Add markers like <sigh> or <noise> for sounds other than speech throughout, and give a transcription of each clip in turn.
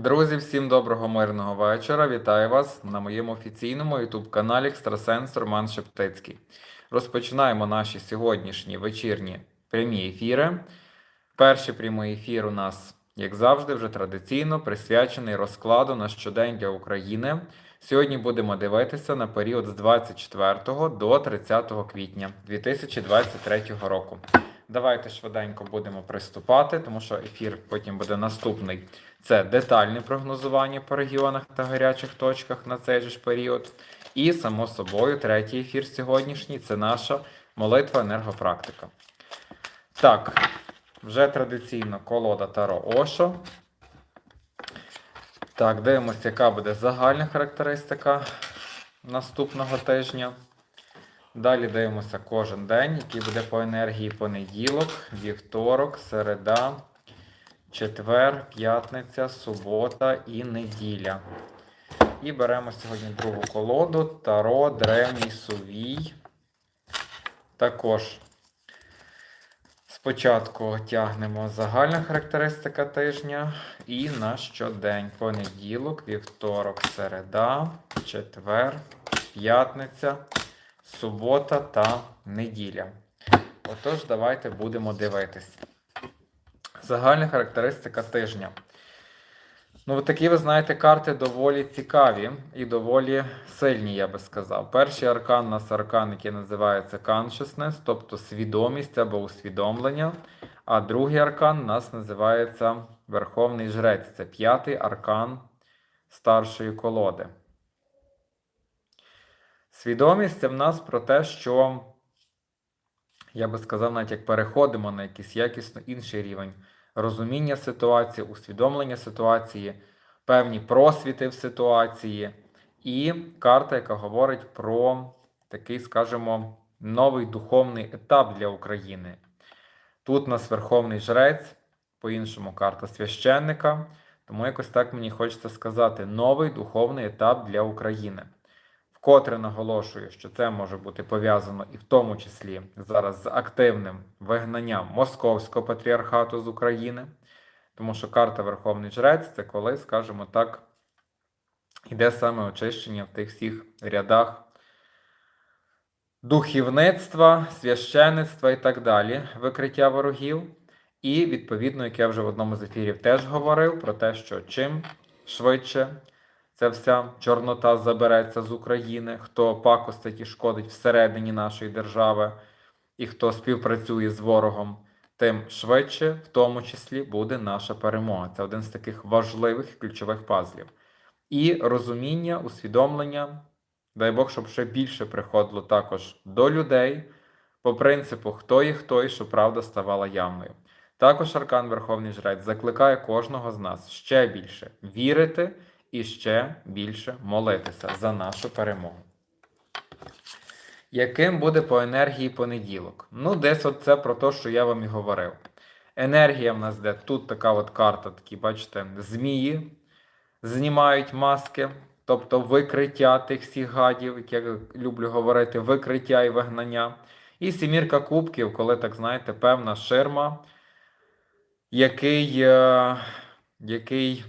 Друзі, всім доброго мирного вечора. Вітаю вас на моєму офіційному YouTube-каналі Екстрасенс Роман Шептицький. Розпочинаємо наші сьогоднішні вечірні прямі ефіри. Перший прямий ефір у нас, як завжди, вже традиційно присвячений розкладу на щодень для України. Сьогодні будемо дивитися на період з 24 до 30 квітня 2023 року. Давайте швиденько будемо приступати, тому що ефір потім буде наступний. Це детальне прогнозування по регіонах та гарячих точках на цей же ж період. І, само собою, третій ефір сьогоднішній це наша молитва енергопрактика. Так, вже традиційно колода Таро Ошо. Так, дивимося, яка буде загальна характеристика наступного тижня. Далі дивимося кожен день, який буде по енергії понеділок, вівторок, середа, четвер, п'ятниця, субота і неділя. І беремо сьогодні другу колоду Таро Древній Сувій. Також спочатку тягнемо загальна характеристика тижня і на щодень. Понеділок, вівторок, середа, четвер, п'ятниця, субота та неділя. Отож, давайте будемо дивитись. Загальна характеристика тижня. Ну, такі, ви знаєте, карти доволі цікаві і доволі сильні, я би сказав. Перший аркан у нас аркан, який називається consciousness, тобто свідомість або усвідомлення. А другий аркан у нас називається Верховний Жрець. Це п'ятий аркан старшої колоди. Свідомість це в нас про те, що, я би сказав, навіть як переходимо на якийсь якісно інший рівень розуміння ситуації, усвідомлення ситуації, певні просвіти в ситуації, і карта, яка говорить про такий, скажімо, новий духовний етап для України. Тут у нас Верховний Жрець, по-іншому карта священника. Тому якось так мені хочеться сказати: новий духовний етап для України. Вкотре наголошую, що це може бути пов'язано і в тому числі зараз з активним вигнанням Московського патріархату з України, тому що карта Верховний Жрець це коли, скажімо так, йде саме очищення в тих всіх рядах духівництва, священництва і так далі, викриття ворогів. І, відповідно, як я вже в одному з ефірів теж говорив, про те, що чим швидше ця вся чорнота забереться з України, хто пакостить і шкодить всередині нашої держави, і хто співпрацює з ворогом, тим швидше, в тому числі, буде наша перемога. Це один з таких важливих ключових пазлів. І розуміння, усвідомлення, дай Бог, щоб ще більше приходило також до людей, по принципу, хто є хто і що правда ставала явною. Також Аркан Верховний Жрець закликає кожного з нас ще більше вірити і ще більше молитися за нашу перемогу. Яким буде по енергії понеділок? Ну, десь от це про те, що я вам і говорив. Енергія в нас де тут така от карта, такі, бачите, змії знімають маски, тобто викриття тих всіх гадів, як я люблю говорити, викриття і вигнання. І сімірка кубків, коли, так знаєте, певна ширма, який, е, який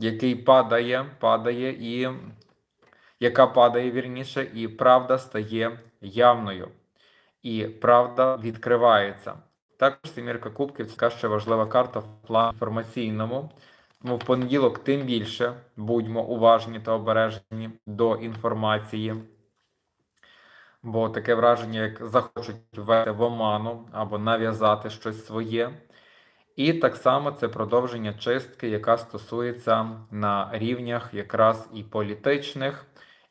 який падає, падає, і яка падає вірніше, і правда стає явною. І правда відкривається. Також Семірка Кубків це ще важлива карта в плані інформаційному. Тому в понеділок тим більше будьмо уважні та обережні до інформації. Бо таке враження, як захочуть ввести в оману або нав'язати щось своє. І так само це продовження чистки, яка стосується на рівнях якраз і політичних,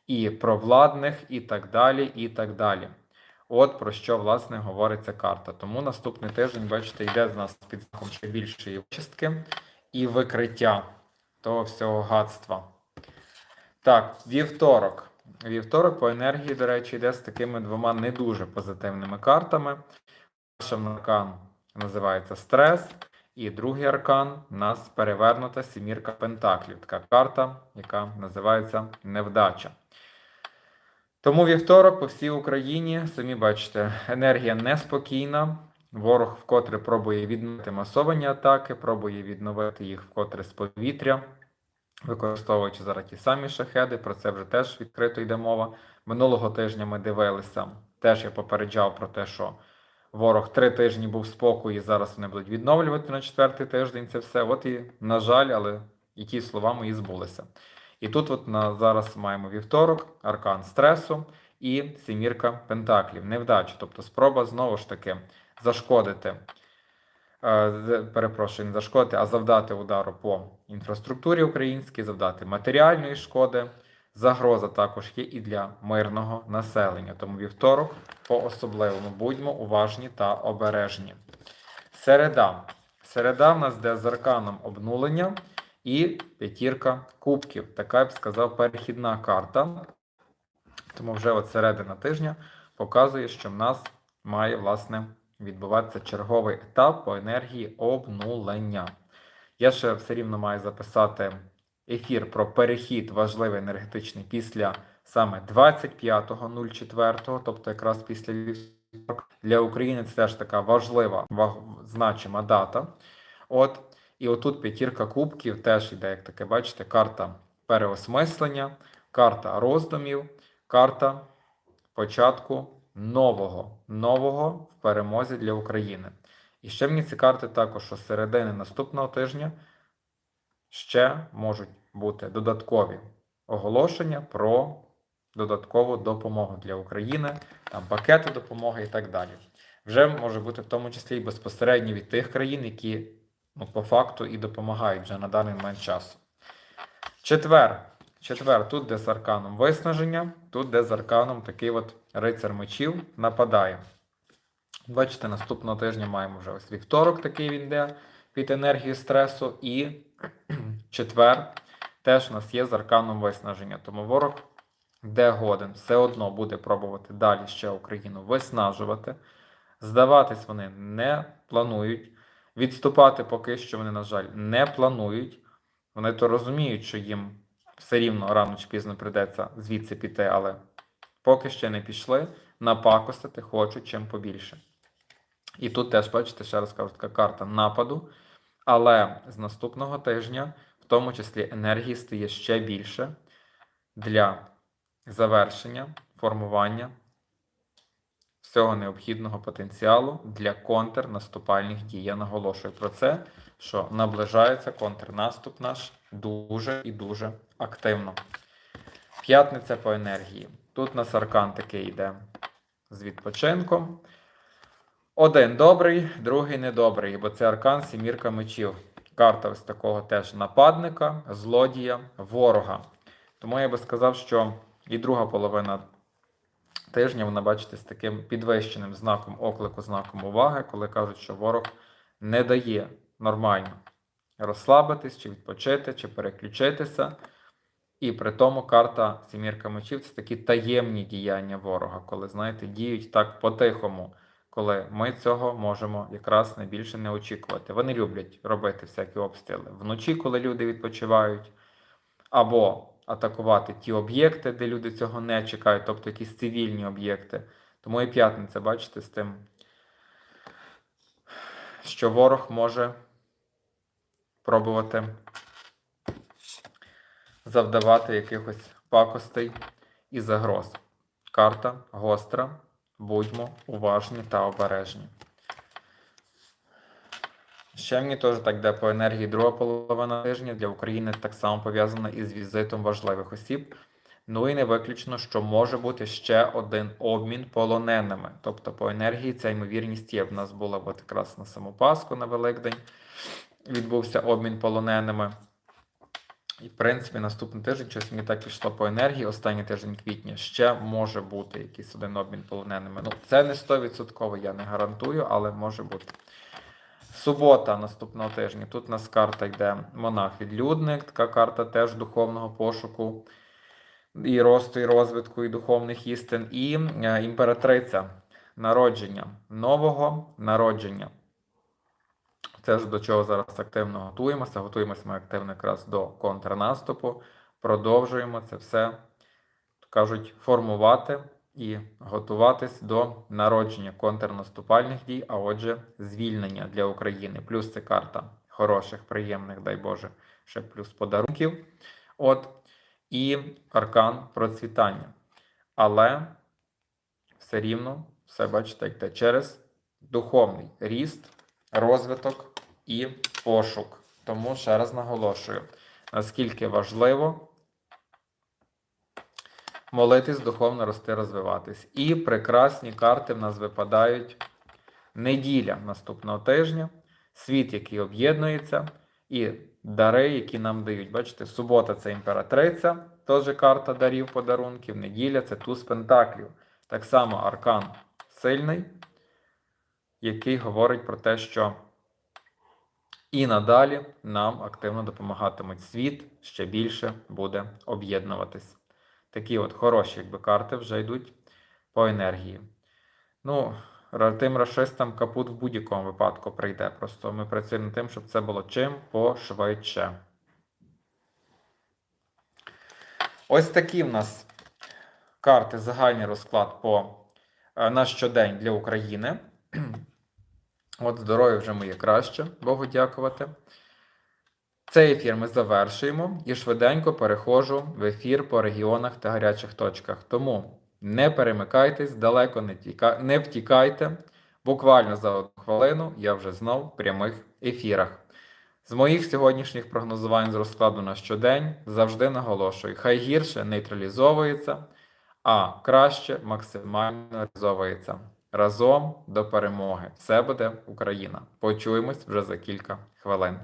і провладних, і так далі. і так далі. От про що, власне, говориться карта. Тому наступний тиждень, бачите, йде з нас під знаком ще більшої чистки і викриття того всього гадства. Так, вівторок. Вівторок по енергії, до речі, йде з такими двома не дуже позитивними картами. Перша аркан називається стрес. І другий аркан у нас перевернута сімірка Пентаклів. Така карта, яка називається Невдача. Тому вівторок по всій Україні, самі бачите, енергія неспокійна, Ворог вкотре пробує відновити масовані атаки, пробує відновити їх вкотре з повітря, використовуючи зараз ті самі шахеди. Про це вже теж відкрито йде мова. Минулого тижня ми дивилися. Теж я попереджав про те, що ворог три тижні був в спокої, зараз вони будуть відновлювати на четвертий тиждень це все. От і, на жаль, але і ті слова мої збулися. І тут, от на зараз маємо вівторок, аркан стресу і сімірка пентаклів, невдача, тобто спроба знову ж таки зашкодити, е, перепрошую, не зашкодити, а завдати удару по інфраструктурі українській, завдати матеріальної шкоди. Загроза також є і для мирного населення. Тому вівторок по особливому будьмо уважні та обережні. Середа. Середа в нас де з арканом обнулення і п'ятірка кубків. Така я б сказав перехідна карта. Тому вже от середина тижня показує, що в нас має власне відбуватися черговий етап по енергії обнулення. Я ще все рівно маю записати ефір про перехід важливий енергетичний після саме 25.04, тобто якраз після вівторка. Для України це теж така важлива, значима дата. От, і отут п'ятірка кубків теж йде, як таке, бачите, карта переосмислення, карта роздумів, карта початку нового, нового в перемозі для України. І ще мені ці карти також, що середини наступного тижня ще можуть бути додаткові оголошення про додаткову допомогу для України, там пакети допомоги і так далі. Вже може бути в тому числі і безпосередньо від тих країн, які ну, по факту і допомагають вже на даний момент часу. Четвер. Четвер, тут де з арканом виснаження, тут де з арканом такий от рицар мечів нападає. Бачите, наступного тижня маємо вже ось вівторок, такий він йде під енергію стресу, і <clears throat> четвер теж у нас є з арканом виснаження. Тому ворог, де годен, все одно буде пробувати далі ще Україну виснажувати. Здаватись вони не планують. Відступати поки що вони, на жаль, не планують. Вони то розуміють, що їм все рівно рано чи пізно прийдеться звідси піти, але поки ще не пішли, напакостити хочуть чим побільше. І тут теж, бачите, ще раз кажу, така карта нападу. Але з наступного тижня, тому числі, енергії стає ще більше для завершення, формування всього необхідного потенціалу для контрнаступальних дій. Я наголошую про це, що наближається контрнаступ наш дуже і дуже активно. П'ятниця по енергії. Тут у нас аркан такий йде з відпочинком. Один добрий, другий недобрий, бо це аркан сімірка мечів. Карта ось такого теж нападника, злодія, ворога. Тому я би сказав, що і друга половина тижня вона, бачите, з таким підвищеним знаком оклику, знаком уваги, коли кажуть, що ворог не дає нормально розслабитись, чи відпочити, чи переключитися. І при тому карта Сімірка мечів це такі таємні діяння ворога, коли, знаєте, діють так по-тихому, коли ми цього можемо якраз найбільше не очікувати. Вони люблять робити всякі обстріли вночі, коли люди відпочивають, або атакувати ті об'єкти, де люди цього не чекають, тобто якісь цивільні об'єкти. Тому і п'ятниця, бачите, з тим, що ворог може пробувати завдавати якихось пакостей і загроз. Карта гостра. Будьмо уважні та обережні. Ще мені теж так йде по енергії друга половина тижня для України так само пов'язана із візитом важливих осіб. Ну і не виключно, що може бути ще один обмін полоненими. Тобто по енергії ця ймовірність є. В нас була от якраз на саму Пасху на Великдень. Відбувся обмін полоненими. І, в принципі, наступний тиждень, щось мені так пішло по енергії, останній тиждень квітня, ще може бути якийсь один обмін полоненими. Ну, це не 100%, я не гарантую, але може бути. Субота наступного тижня. Тут у нас карта йде монах-відлюдник, така карта теж духовного пошуку і росту, і розвитку, і духовних істин, і е, імператриця народження, нового народження. Це ж до чого зараз активно готуємося. Готуємося ми активно якраз до контрнаступу. Продовжуємо це все, кажуть, формувати і готуватись до народження контрнаступальних дій, а отже, звільнення для України. Плюс це карта хороших, приємних, дай Боже, ще плюс подарунків. От, і аркан процвітання. Але все рівно, все бачите, як те через духовний ріст, розвиток і пошук. Тому ще раз наголошую, наскільки важливо молитись, духовно рости, розвиватись. І прекрасні карти в нас випадають неділя наступного тижня, світ, який об'єднується, і дари, які нам дають. Бачите, субота це імператриця, теж карта дарів, подарунків, неділя це туз пентаклів. Так само аркан сильний, який говорить про те, що і надалі нам активно допомагатимуть світ, ще більше буде об'єднуватись. Такі от хороші якби, карти вже йдуть по енергії. Ну, тим расистам капут в будь-якому випадку прийде. Просто ми працюємо над тим, щоб це було чим пошвидше. Ось такі в нас карти, загальний розклад по е, на щодень для України. От здоров'я вже моє краще, Богу дякувати. Цей ефір ми завершуємо і швиденько переходжу в ефір по регіонах та гарячих точках. Тому не перемикайтесь, далеко не, тіка... не втікайте. Буквально за одну хвилину я вже знов в прямих ефірах. З моїх сьогоднішніх прогнозувань з розкладу на щодень завжди наголошую: хай гірше нейтралізовується, а краще максимально реалізовується. Разом до перемоги. Все буде Україна. Почуємось вже за кілька хвилин.